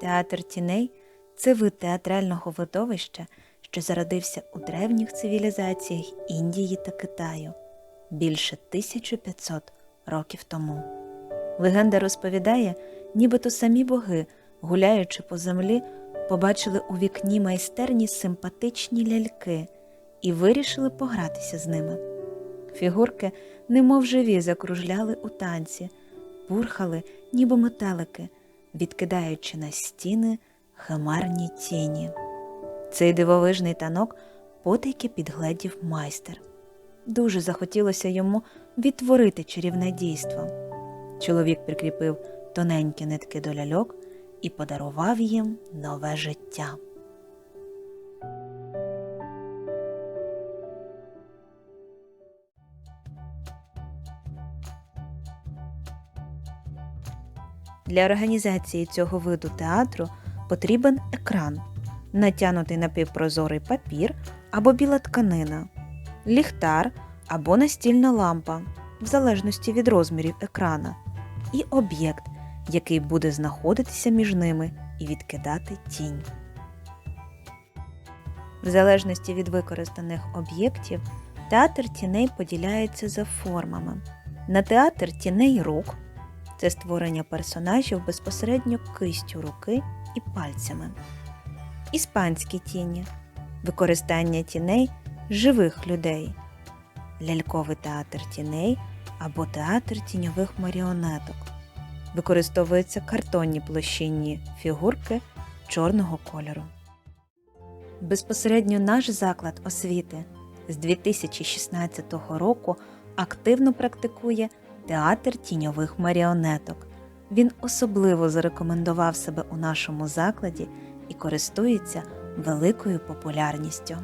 Театр тіней це вид театрального видовища, що зародився у древніх цивілізаціях Індії та Китаю більше 1500 років тому. Легенда розповідає, нібито самі боги, гуляючи по землі, побачили у вікні майстерні симпатичні ляльки і вирішили погратися з ними. Фігурки, немов живі, закружляли у танці, бурхали, ніби метелики, відкидаючи на стіни химерні тіні. Цей дивовижний танок потайки підгледів майстер. Дуже захотілося йому відтворити чарівне дійство. Чоловік прикріпив тоненькі нитки до ляльок і подарував їм нове життя. Для організації цього виду театру потрібен екран, натягнутий напівпрозорий папір або біла тканина, ліхтар або настільна лампа, в залежності від розмірів екрана, і об'єкт, який буде знаходитися між ними і відкидати тінь. В залежності від використаних об'єктів, театр тіней поділяється за формами. На театр тіней рук це створення персонажів безпосередньо кистю руки і пальцями. Іспанські тіні використання тіней живих людей, ляльковий театр тіней або театр тіньових маріонеток. Використовуються картонні площинні фігурки чорного кольору. Безпосередньо наш заклад освіти з 2016 року активно практикує театр тіньових маріонеток. Він особливо зарекомендував себе у нашому закладі і користується великою популярністю.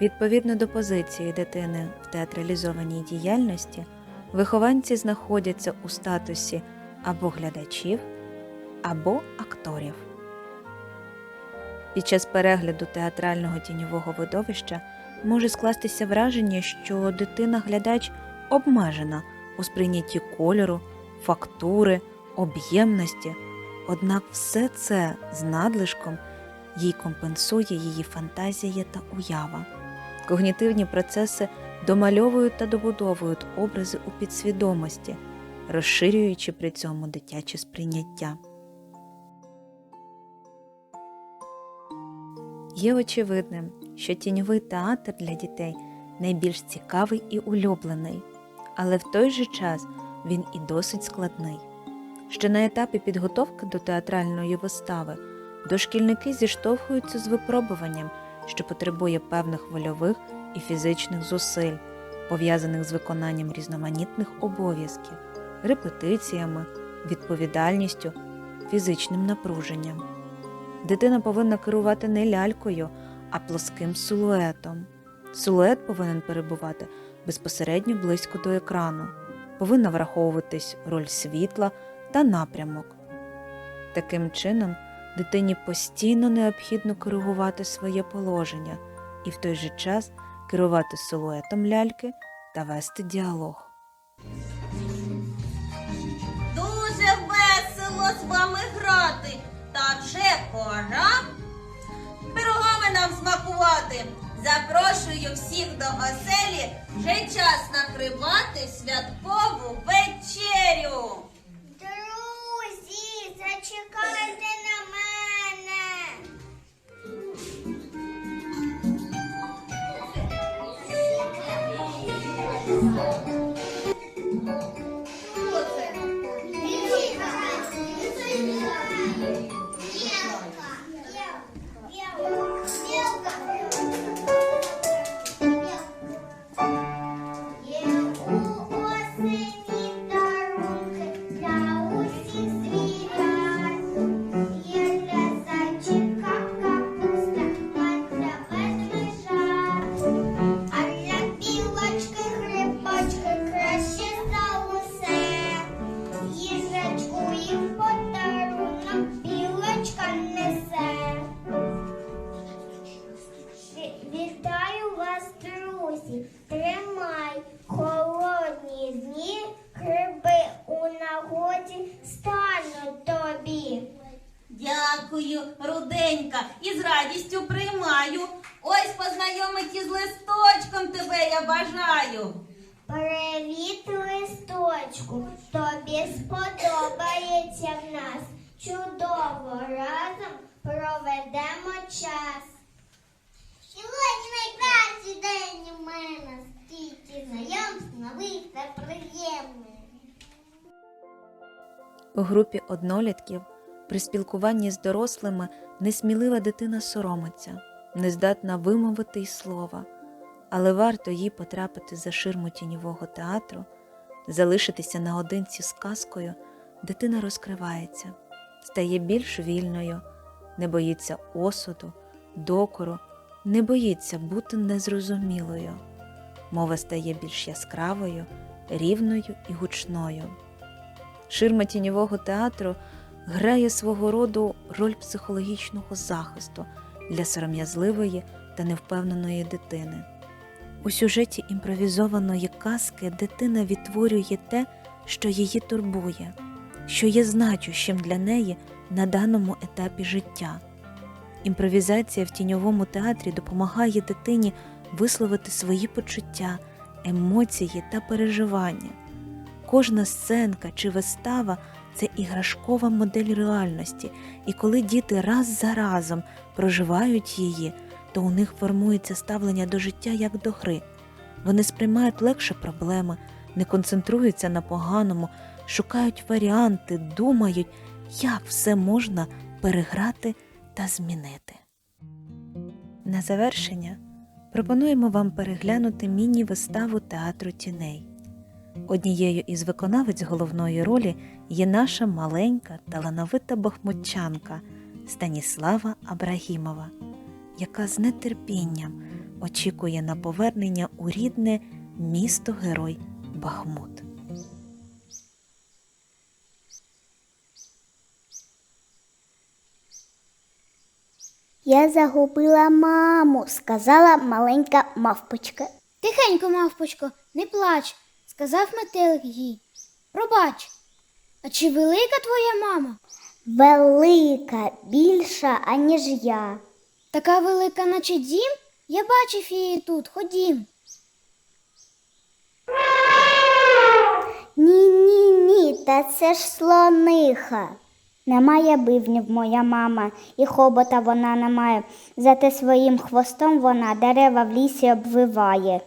Відповідно до позиції дитини в театралізованій діяльності, вихованці знаходяться у статусі або глядачів, або акторів. Під час перегляду театрального тіньового видовища може скластися враження, що дитина-глядач обмежена у сприйнятті кольору, фактури, об'ємності, однак все це з надлишком їй компенсує її фантазія та уява. Когнітивні процеси домальовують та добудовують образи у підсвідомості, розширюючи при цьому дитяче сприйняття. Є очевидним, що тіньовий театр для дітей найбільш цікавий і улюблений, але в той же час він і досить складний. Ще на етапі підготовки до театральної вистави дошкільники зіштовхуються з випробуванням, що потребує певних вольових і фізичних зусиль, пов'язаних з виконанням різноманітних обов'язків, репетиціями, відповідальністю, фізичним напруженням. Дитина повинна керувати не лялькою, а плоским силуетом. Силует повинен перебувати безпосередньо близько до екрану, повинна враховуватись роль світла та напрямок. Таким чином, дитині постійно необхідно коригувати своє положення і в той же час керувати силуетом ляльки та вести діалог. Дуже весело з вами грати. Вже пора пирогами нам смакувати. Запрошую всіх до оселі, вже час накривати святкову вечерю. Дякую, руденька, і з радістю приймаю. Ось познайомить із листочком тебе я бажаю. Привіт, листочку, тобі сподобається в нас. Чудово разом проведемо час. Сьогодні найкращий день у мене. Стільки знайомств нових та приємних. У групі однолітків при спілкуванні з дорослими несмілива дитина соромиться, не здатна вимовити й слова, але варто їй потрапити за ширму тіньового театру, залишитися наодинці з казкою, дитина розкривається, стає більш вільною, не боїться осуду, докору, не боїться бути незрозумілою. Мова стає більш яскравою, рівною і гучною. Ширма тіньового театру грає свого роду роль психологічного захисту для сором'язливої та невпевненої дитини. У сюжеті імпровізованої казки дитина відтворює те, що її турбує, що є значущим для неї на даному етапі життя. Імпровізація в тіньовому театрі допомагає дитині висловити свої почуття, емоції та переживання. Кожна сценка чи вистава це іграшкова модель реальності, і коли діти раз за разом проживають її, то у них формується ставлення до життя як до гри. Вони сприймають легше проблеми, не концентруються на поганому, шукають варіанти, думають, як все можна переграти та змінити. На завершення пропонуємо вам переглянути міні-виставу театру тіней. Однією із виконавиць головної ролі є наша маленька талановита бахмутчанка Станіслава Абрагімова, яка з нетерпінням очікує на повернення у рідне місто Герой Бахмут. Я загубила маму, сказала маленька мавпочка. Тихенько, мавпочко, не плач, сказав метелик їй. Пробач. А чи велика твоя мама? Велика, більша, аніж я. Така велика, наче дім? Я бачив її тут, ходім. Ні, ні, ні, та це ж слониха. Немає бивнів моя мама, і хобота вона не має. Зате своїм хвостом вона дерева в лісі обвиває.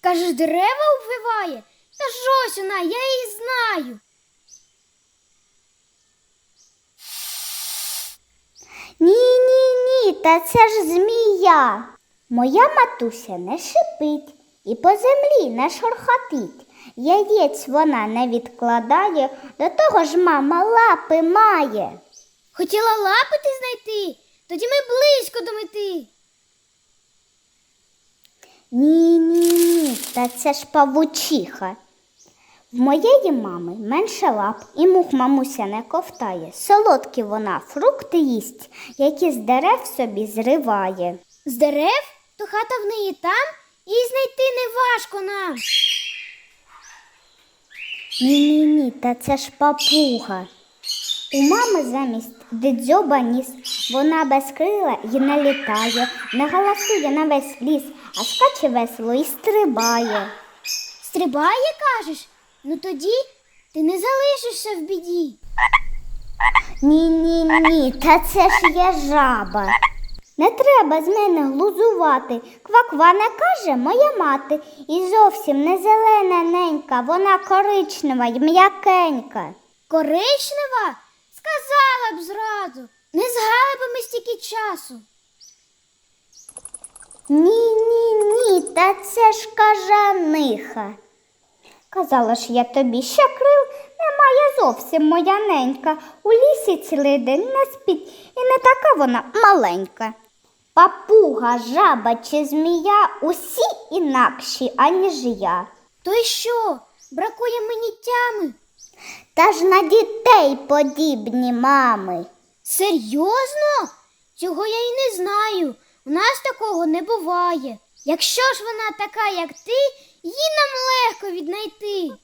Кажеш, дерева обвиває? Та ж ось вона, я її знаю. Ні, ні, ні, та це ж змія. Моя матуся не шипить і по землі не шорхотить. Яєць вона не відкладає, до того ж мама лапи має. Хотіла лапити знайти, тоді ми близько до мети. Ні, ні, ні, та це ж павучиха. В моєї мами менше лап і мух мамуся не ковтає. Солодкі вона фрукти їсть, які з дерев собі зриває. З дерев, то хата в неї там, її знайти не важко нам. Ні, ні, ні, та це ж папуга. У мами замість дидзьоба ніс, вона без крила й не літає, не галасує на весь ліс, а скаче весело і стрибає. Стрибає, кажеш? Ну тоді ти не залишишся в біді. Ні, ні, ні, та це ж є жаба. Не треба з мене глузувати. Кваква не каже моя мати. І зовсім не зелена ненька, вона коричнева й м'якенька. Коричнева? Сказала б зразу. Не згали б ми стільки часу. Ні, ні, ні, та це ж кажаниха. Казала ж я тобі, що крил немає зовсім моя ненька. У лісі цілий день не спить, і не така вона маленька. Папуга, жаба чи змія усі інакші, аніж я. То й що? Бракує мені тями. Та ж на дітей подібні мами. Серйозно? Цього я й не знаю. У нас такого не буває. Якщо ж вона така, як ти, її нам легко віднайти.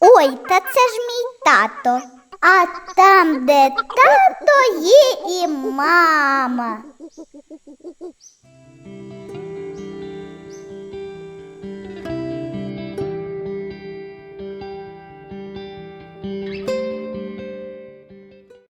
Ой, та це ж мій тато. А там, де тато, є і мама.